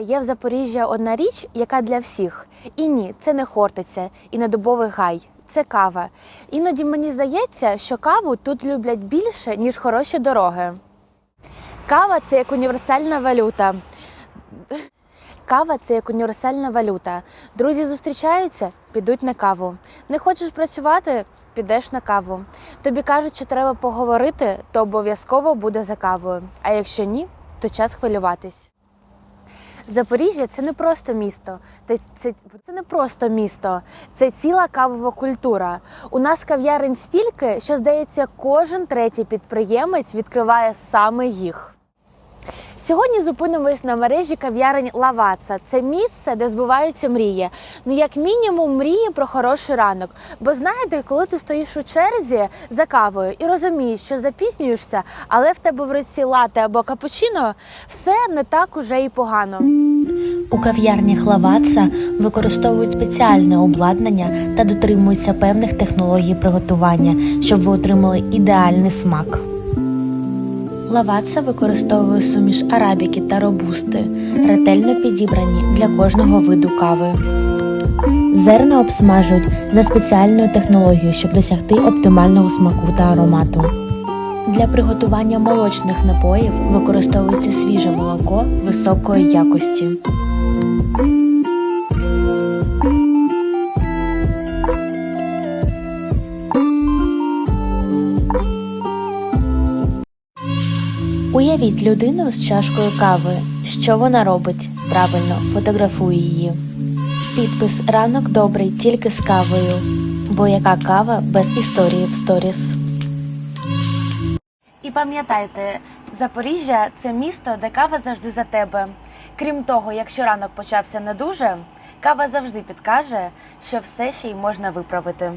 є в Запоріжжя одна річ, яка для всіх. І ні, це не хортиця і не дубовий гай. Це кава. Іноді мені здається, що каву тут люблять більше, ніж хороші дороги. Кава це як універсальна валюта. Кава це як універсальна валюта. Друзі зустрічаються, підуть на каву. Не хочеш працювати, підеш на каву. Тобі кажуть, що треба поговорити, то обов'язково буде за кавою. А якщо ні, то час хвилюватись. Запоріжжя це не просто місто. Це, це, це не просто місто, це ціла кавова культура. У нас кав'ярень стільки, що здається, кожен третій підприємець відкриває саме їх. Сьогодні зупинимось на мережі кав'ярень Лаваца. Це місце, де збуваються мрії. Ну, як мінімум, мрії про хороший ранок. Бо знаєте, коли ти стоїш у черзі за кавою і розумієш, що запізнюєшся, але в тебе в руці лате або капучино, все не так уже і погано. У кав'ярнях Лаваца використовують спеціальне обладнання та дотримуються певних технологій приготування, щоб ви отримали ідеальний смак. Лаваца використовує суміш арабіки та робусти, ретельно підібрані для кожного виду кави. Зерна обсмажують за спеціальною технологією, щоб досягти оптимального смаку та аромату. Для приготування молочних напоїв використовується свіже молоко високої якості. Уявіть людину з чашкою кави. Що вона робить? Правильно, фотографує її. Підпис Ранок добрий тільки з кавою. Бо яка кава без історії в сторіс? І пам'ятайте, Запоріжжя це місто, де кава завжди за тебе. Крім того, якщо ранок почався не дуже, кава завжди підкаже, що все ще й можна виправити.